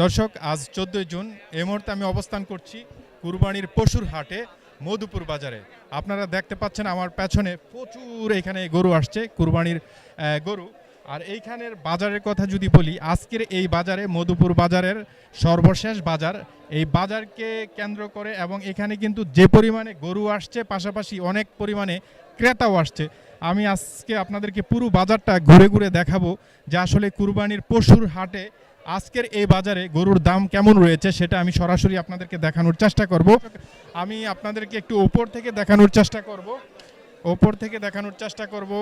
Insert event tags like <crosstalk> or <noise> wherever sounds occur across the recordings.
দর্শক, আজ চোদ্দই জুন, এই মুহূর্তে আমি অবস্থান করছি কুরবানির পশুর হাটে, মধুপুর বাজারে। আপনারা দেখতে পাচ্ছেন আমার পেছনে প্রচুর এখানে গরু আসছে, কুরবানির গরু। আর এইখানের বাজারের কথা যদি বলি, আজকের এই বাজারে, মধুপুর বাজারের সর্বশেষ বাজার, এই বাজারকে কেন্দ্র করে এবং এখানে কিন্তু যে পরিমাণে গরু আসছে, পাশাপাশি অনেক পরিমাণে ক্রেতাও আসছে। আমি আজকে আপনাদেরকে পুরো বাজারটা ঘুরে ঘুরে দেখাবো যে আসলে কুরবানির পশুর হাটে আজকের এই বাজারে গরুর দাম কেমন রয়েছে সেটা আমি সরাসরি আপনাদেরকে দেখানোর চেষ্টা করব। আমি আপনাদেরকে একটু ওপর থেকে দেখানোর চেষ্টা করব। ওপর থেকে দেখানোর চেষ্টা করব।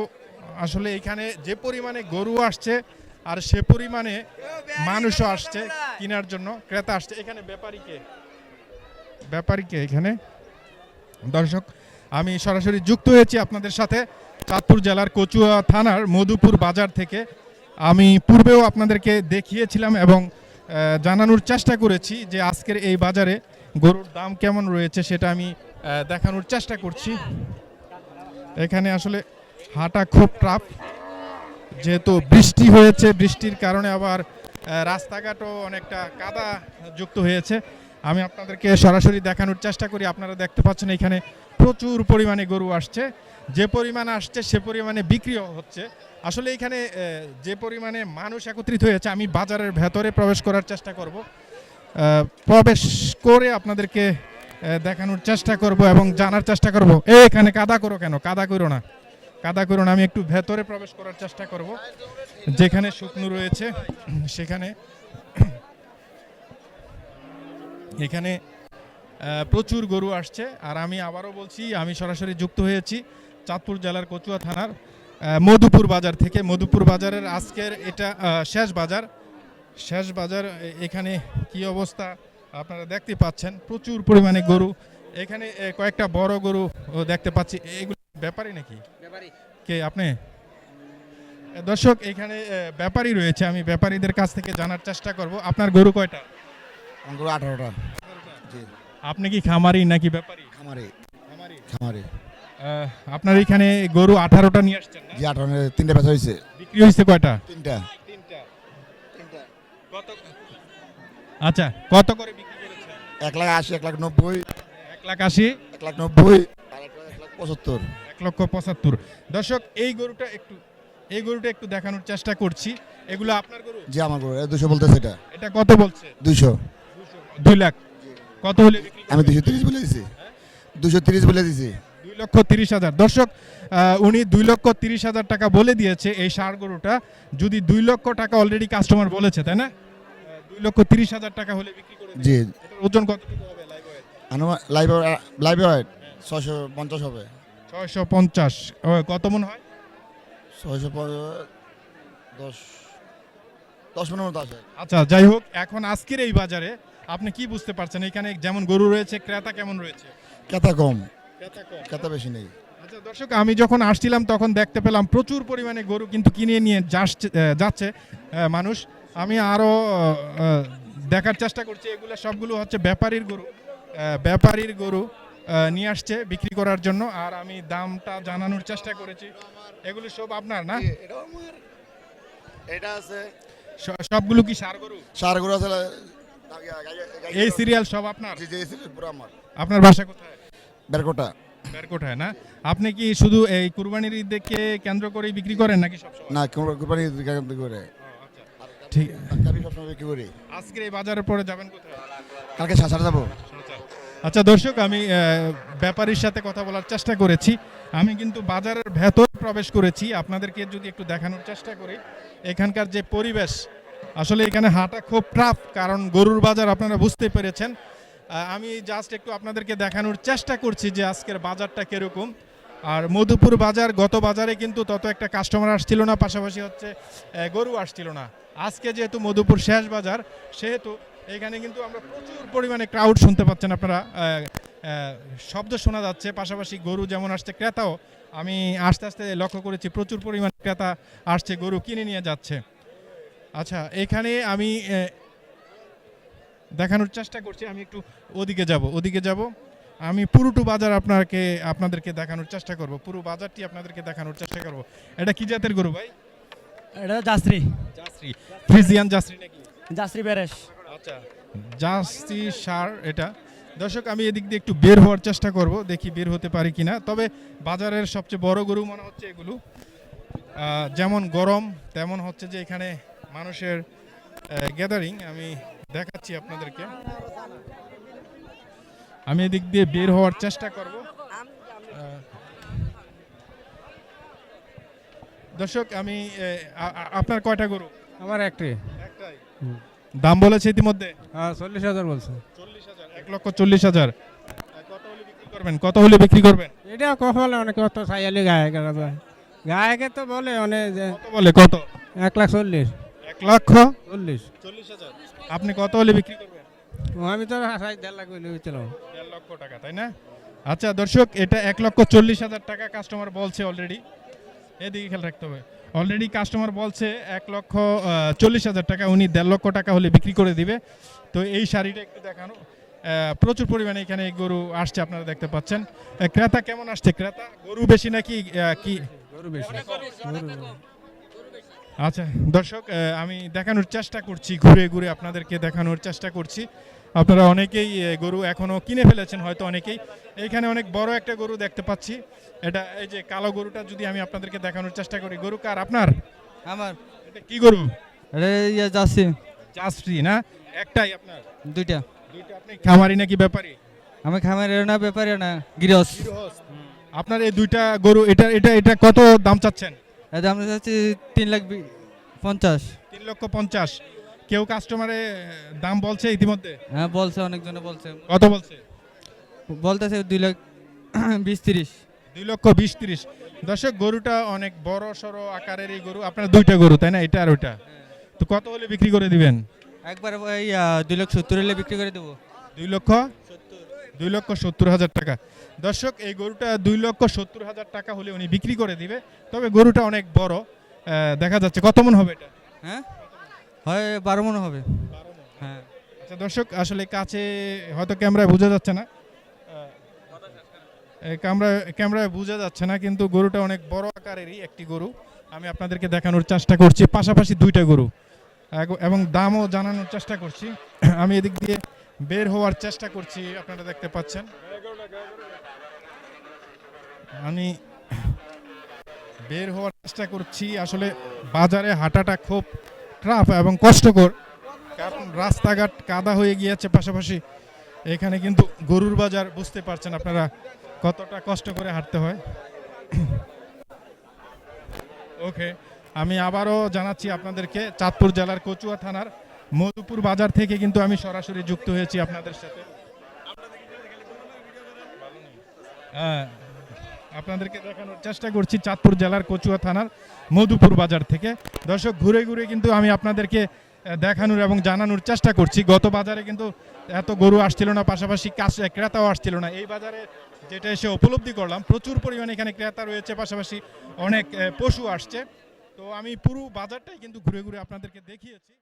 আসলে এখানে যে পরিমাণে গরু আসছে আর সে পরিমাণে মানুষও আসছে কেনার জন্য, ক্রেতা আসছে। এখানে ব্যাপারীকে ব্যাপারীকে এখানে? দর্শক, আমি সরাসরি যুক্ত হয়েছি আপনাদের সাথে চাঁদপুর জেলার কচুয়া থানার মধুপুর বাজার থেকে। আমি পূর্বেও আপনাদেরকে দেখিয়েছিলাম এবং জানানোর চেষ্টা করেছি যে আজকের এই বাজারে গরুর দাম কেমন রয়েছে সেটা আমি দেখানোর চেষ্টা করছি। এখানে আসলে হাঁটা খুব টাফ যেহেতু বৃষ্টি হয়েছে, বৃষ্টির কারণে আবার রাস্তাঘাটও অনেকটা কাদা যুক্ত হয়েছে। আমি আপনাদেরকে সরাসরি দেখানোর চেষ্টা করি। আপনারা দেখতে পাচ্ছেন এখানে প্রচুর পরিমাণে গরু আসছে। যে পরিমাণ আসছে, সে পরিমাণে বিক্রিও হচ্ছে। আসলে এখানে যে পরিমাণে মানুষ একত্রিত হয়েছে, আমি বাজারের ভেতরে প্রবেশ করার চেষ্টা করব। প্রবেশ করে আপনাদেরকে দেখানোর চেষ্টা করব এবং জানার চেষ্টা করব। এ, এখানে কাদা করো কেন? কাদা করো না। কাদা করো না, আমি একটু ভেতরে প্রবেশ করার চেষ্টা করব। যেখানে শুকনো রয়েছে, সেখানে এখানে প্রচুর গরু আসছে। আর আমি আবারও বলছি আমি সরাসরি যুক্ত হয়েছি চাঁদপুর জেলার কচুয়া থানার মধুপুর বাজার থেকে। মধুপুর বাজারের আজকের এটা শেষ বাজার। শেষ বাজার এখানে কি অবস্থা আপনারা দেখতে পাচ্ছেন। প্রচুর পরিমাণে গরু। এখানে কয়েকটা বড় গরু দেখতে পাচ্ছি। এগুলো ব্যাপারই নাকি? কে আপনি? দর্শক এখানে ব্যাপারী রয়েছে। আমি ব্যাপারীদের কাছ থেকে জানার চেষ্টা করব। আপনার গরু কয়টা? আঠারোটা। জি। আপনি কি খামারি নাকি ব্যাপারী? খামারে। খামারি। খামারে। আহ, আপনার এখানে গরু আঠারোটা নিয়ে আসছেন না? জি আঠারো তিনটা বেচা হয়েছে। বিক্রি হয়েছে কয়টা? তিনটা। কত আচ্ছা কত করে বিক্রি করেছেন? এক লাখ আশি এক লাখ নব্বই। এক লাখ আশি? এক লাখ নব্বই। আর একটা এক লাখ পঁচাত্তর। এক লক্ষ পঁচাত্তর। দর্শক এই গরুটা একটু এই গরুটা একটু দেখানোর চেষ্টা করছি। এগুলো আপনার গরু? জি আমার গরু। দুশো বলতেছে এটা। এটা কত বলছে? দুইশো দুই লাখ। কত হলে আমি? দুশো তিরিশ বলে দিছি। দুশো তিরিশ বলে দিছি। দুই লক্ষ তিরিশ হাজার। দর্শক উনি দুই লক্ষ তিরিশ হাজার টাকা বলে দিয়েছে এই সার গরুটা। যদি দুই লক্ষ টাকা অলরেডি কাস্টমার বলেছে তাই না? দুই লক্ষ তিরিশ হাজার টাকা হলে বিক্রি করে জি। ওজন কতটুকু হবে লাইভ ওয়েট লাইভ হয় ছয়শো পঞ্চাশ হবে। ছয়শো পঞ্চাশ। কত মন হয়? ছয়শো দশ দশ মিনিট মতো আছে। আচ্ছা যাই হোক এখন আজকের এই বাজারে আপনি কি বুঝতে পারছেন? এখানে যেমন গরু রয়েছে ক্রেতা কেমন রয়েছে? ক্রেতা কম। ক্রেতা কম। বেশি নেই। আচ্ছা দর্শক আমি যখন আসছিলাম তখন দেখতে পেলাম প্রচুর পরিমাণে গরু কিন্তু কিনে নিয়ে যাচ্ছে যাচ্ছে মানুষ। আমি আরও দেখার চেষ্টা করছি এগুলো সবগুলো হচ্ছে ব্যাপারীর গরু ব্যাপারীর গরু নিয়ে আসছে বিক্রি করার জন্য আর আমি দামটা জানানোর চেষ্টা করেছি। এগুলো সব আপনার না? এটা আছে সবগুলো কি সার গরু? সার গরু আছে এই সিরিয়াল সব আপনার? জি জি এই সিরিয়াল পুরো আমার। আপনার বাসা কোথায়? বেরকোটা। না? আপনি কি শুধু এই কুরবানির ঈদকে কেন্দ্র করেই বিক্রি করেন নাকি সবসময়? না কোন কোরবানি বিক্রি করে। ঠিক। আমি সবসময় বিক্রি করি। আজকের এই বাজারের পরে যাবেন কোথায়? কালকে সাসার যাব। আচ্ছা। দর্শক আমি ব্যাপারীর সাথে কথা বলার চেষ্টা করেছি। আমি কিন্তু বাজারের ভেতর প্রবেশ করেছি। আপনাদেরকে যদি একটু দেখানোর চেষ্টা করি। এখানকার যে পরিবেশ, আসলে এখানে হাঁটা খুব টাফ কারণ গরুর বাজার আপনারা বুঝতে পেরেছেন। আমি জাস্ট একটু আপনাদেরকে দেখানোর চেষ্টা করছি যে আজকের বাজারটা কীরকম। আর মধুপুর বাজার, গত বাজারে কিন্তু তত একটা কাস্টমার আসছিল না, পাশাপাশি হচ্ছে গরু আসছিল না। আজকে যেহেতু মধুপুর শেষ বাজার, সেহেতু এখানে কিন্তু আমরা প্রচুর পরিমাণে ক্রাউড শুনতে পাচ্ছেন আপনারা শব্দ শোনা যাচ্ছে পাশাপাশি গরু যেমন আসছে ক্রেতাও। আমি আস্তে আস্তে লক্ষ্য করেছি প্রচুর পরিমাণে ক্রেতা আসছে গরু কিনে নিয়ে যাচ্ছে। আচ্ছা এখানে আমি দেখানোর চেষ্টা করছি আমি একটু ওদিকে যাব ওদিকে যাব। আমি পুরোটু বাজার আপনাকে আপনাদেরকে দেখানোর চেষ্টা করব পুরো বাজারটি আপনাদেরকে দেখানোর চেষ্টা করব। এটা কি জাতের গরু ভাই? এটা জাসরি। জাসরি। ফ্রিজিয়ান জাসরি নাকি? জাসরি বেরেশ। আচ্ছা জার্সি সার এটা। দর্শক আমি এদিক দিয়ে একটু বের হওয়ার চেষ্টা করব দেখি বের হতে পারি কিনা। তবে বাজারের সবচেয়ে বড় গরু মনে হচ্ছে এগুলো। যেমন গরম তেমন হচ্ছে যে এখানে মানুষের গ্যাদারিং আমি দেখাচ্ছি আপনাদেরকে। আমি এদিক দিয়ে বের হওয়ার চেষ্টা করব। দর্শক আমি আপনার কয়টা গরু? আমার একটি একটাই। দাম বলেছে ইতিমধ্যে? হ্যাঁ চল্লিশ হাজার বলছে। এক লক্ষ চল্লিশ হাজার। কত হলে বিক্রি করবেন? কত হলে বিক্রি করবেন? এটা কখলে অনেক কত সাইয়ালি গায়ক গায়কে তো বলে অনেক যে কত বলে? কত? এক লাখ চল্লিশ। এক লক্ষ চল্লিশ। চল্লিশ হাজার। আপনি কত হলে বিক্রি করবেন? আমি তো সাই দেড় লাখ বলে হয়েছিলাম দেড় লক্ষ টাকা তাই না? আচ্ছা দর্শক এটা এক লক্ষ চল্লিশ হাজার টাকা কাস্টমার বলছে অলরেডি এদিকে খেয়াল রাখতে হবে। অলরেডি কাস্টমার বলছে এক লক্ষ চল্লিশ হাজার টাকা। উনি দেড় লক্ষ টাকা হলে বিক্রি করে দিবে। তো এই শাড়িটা একটু দেখানো। প্রচুর পরিমাণে এখানে গরু আসছে আপনারা দেখতে পাচ্ছেন। ক্রেতা কেমন আসছে? ক্রেতা গরু বেশি নাকি কি? গরু বেশি। গরু আচ্ছা দর্শক আমি দেখানোর চেষ্টা করছি ঘুরে ঘুরে আপনাদেরকে দেখানোর চেষ্টা করছি। আপনারা অনেকেই গরু এখনও কিনে ফেলেছেন হয়তো অনেকেই। এইখানে অনেক বড় একটা গরু দেখতে পাচ্ছি। এটা এই যে কালো গরুটা যদি আমি আপনাদেরকে দেখানোর চেষ্টা করি গরু কার? আপনার? আমার। এটা কি গরু? যাচ্ছি জাস্ট্রি না? একটাই আপনার? দুইটা। আপনি খামারি নাকি ব্যাপারী? আমি না ব্যাপারে না গৃহস আপনার এই দুইটা গরু এটা এটা এটা কত দাম চাচ্ছেন? এটা আমরা চাচ্ছি তিন লাখ বি- পঞ্চাশ। তিন লক্ষ পঞ্চাশ। কেউ কাস্টমারে দাম বলছে ইতিমধ্যে? হ্যাঁ বলছে অনেকজনে বলছে। কত বলছে? বলতেছে দুই লাখ <clears throat> বিশ তিরিশ। দুই লক্ষ বিশ তিরিশ। দর্শক গরুটা অনেক বড় সড়ো আকারের এই গরু। আপনার দুইটা গরু তাই না? এটা আর ওইটা। তো কত হলে বিক্রি করে দিবেন? একবার আহ, দুই লাখ সত্তর হলে বিক্রি করে দেবো। দুই লক্ষ? দুই লক্ষ সত্তর হাজার টাকা। দর্শক এই গরুটা দুই লক্ষ সত্তর হাজার টাকা হলে উনি বিক্রি করে দিবে। তবে গরুটা অনেক বড় দেখা যাচ্ছে। কত মন হবে এটা? হ্যাঁ? হয় বারো মনে হবে। হ্যাঁ। আচ্ছা দর্শক আসলে কাছে হয়তো ক্যামেরায় বোঝা যাচ্ছে না। ক্যামেরা ক্যামেরায় বোঝা যাচ্ছে না কিন্তু গরুটা অনেক বড় আকারেরই একটি গরু। আমি আপনাদেরকে দেখানোর চেষ্টা করছি। পাশাপাশি দুইটা গরু। এবং দামও জানানোর চেষ্টা করছি। আমি এদিক দিয়ে বের হওয়ার চেষ্টা করছি, আপনারা দেখতে পাচ্ছেন। আমি বের হওয়ার চেষ্টা করছি, আসলে বাজারে হাঁটাটা খুব ট্রাফ এবং কষ্টকর, কারণ রাস্তাঘাট কাদা হয়ে গিয়েছে পাশাপাশি। এখানে কিন্তু গরুর বাজার বুঝতে পারছেন আপনারা কতটা কষ্ট করে হাঁটতে হয়। <coughs> ওকে আমি আবারও জানাচ্ছি আপনাদেরকে চাঁদপুর জেলার কচুয়া থানার মধুপুর বাজার থেকে কিন্তু আমি সরাসরি যুক্ত হয়েছি আপনাদের সাথে। হ্যাঁ, আপনাদেরকে দেখানোর চেষ্টা করছি চাঁদপুর জেলার কচুয়া থানার মধুপুর বাজার থেকে। দর্শক ঘুরে ঘুরে কিন্তু আমি আপনাদেরকে দেখানোর এবং জানানোর চেষ্টা করছি। গত বাজারে কিন্তু এত গরু আসছিল না পাশাপাশি কাজ ক্রেতাও আসছিল না। এই বাজারে যেটা এসে উপলব্ধি করলাম প্রচুর পরিমাণে এখানে ক্রেতা রয়েছে পাশাপাশি অনেক পশু আসছে। তো আমি পুরো বাজারটাই কিন্তু ঘুরে ঘুরে আপনাদেরকে দেখিয়েছি।